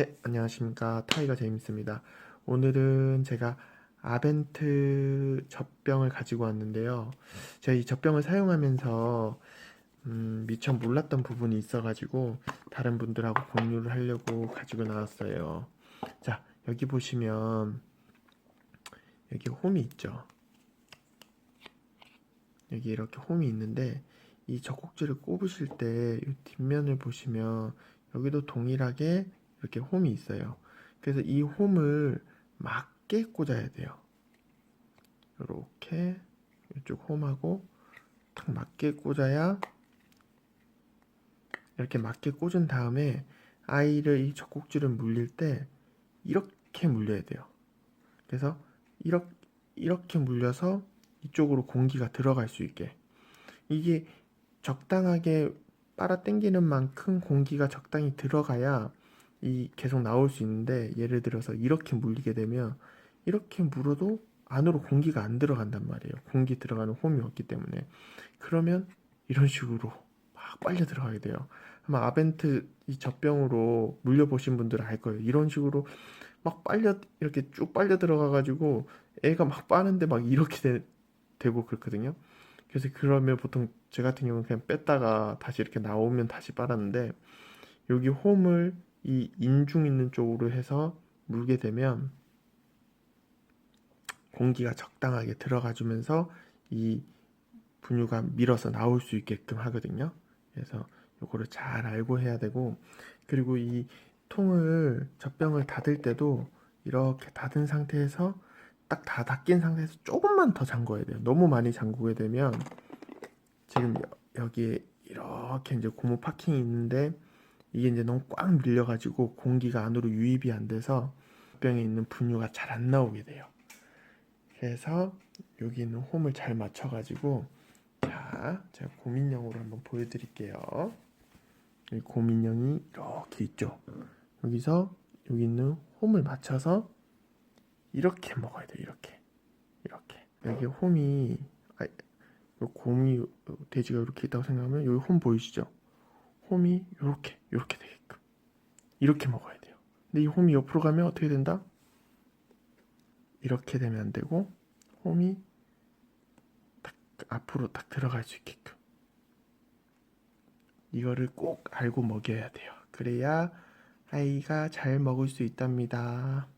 네, 안녕하십니까. 타이거 제임스입니다. 오늘은 제가 아벤트 젖병을 가지고 왔는데요. 제가 이 젖병을 사용하면서 음, 미처 몰랐던 부분이 있어가지고 다른 분들하고 공유를 하려고 가지고 나왔어요. 자, 여기 보시면 여기 홈이 있죠. 여기 이렇게 홈이 있는데 이 젖꼭지를 꼽으실 때 이 뒷면을 보시면 여기도 동일하게 이렇게 홈이 있어요. 그래서 이 홈을 맞게 꽂아야 돼요. 이렇게 이쪽 홈하고 딱 맞게 꽂아야 이렇게 맞게 꽂은 다음에 아이를 이 젖꼭지를 물릴 때 이렇게 물려야 돼요. 그래서 이렇게 이렇게 물려서 이쪽으로 공기가 들어갈 수 있게 이게 적당하게 빨아 당기는 만큼 공기가 적당히 들어가야 이 계속 나올 수 있는데 예를 들어서 이렇게 물리게 되면 이렇게 물어도 안으로 공기가 안 들어간단 말이에요. 공기 들어가는 홈이 없기 때문에 그러면 이런 식으로 막 빨려 들어가게 돼요. 아마 아벤트 이 젖병으로 물려 보신 분들은 알 거예요. 이런 식으로 막 빨려 이렇게 쭉 빨려 들어가 가지고 애가 막 빠는데 막 이렇게 되, 되고 그렇거든요. 그래서 그러면 보통 제 같은 경우는 그냥 뺐다가 다시 이렇게 나오면 다시 빨았는데 여기 홈을 이 인중 있는 쪽으로 해서 물게 되면 공기가 적당하게 들어가 주면서 이 분유가 밀어서 나올 수 있게끔 하거든요. 그래서 요거를 잘 알고 해야 되고 그리고 이 통을 젖병을 닫을 때도 이렇게 닫은 상태에서 딱 다 닫긴 상태에서 조금만 더 잠궈야 돼요. 너무 많이 잠그게 되면 지금 여, 여기에 이렇게 이제 고무 파킹이 있는데 이게 이제 너무 꽉 밀려가지고 공기가 안으로 유입이 안 돼서 병에 있는 분유가 잘 안 나오게 돼요. 그래서 여기 있는 홈을 잘 맞춰가지고 자, 제가 고민형으로 한번 보여드릴게요. 이 고민형이 이렇게 있죠. 여기서 여기 있는 홈을 맞춰서 이렇게 먹어야 돼요. 이렇게 이렇게 여기 홈이 아, 요 곰이 돼지가 이렇게 있다고 생각하면 여기 홈 보이시죠? 홈이 이렇게 이렇게 되게끔 이렇게 먹어야 돼요. 근데 이 홈이 옆으로 가면 어떻게 된다? 이렇게 되면 안 되고 홈이 딱 앞으로 딱 들어갈 수 있게끔 이거를 꼭 알고 먹여야 돼요. 그래야 아이가 잘 먹을 수 있답니다.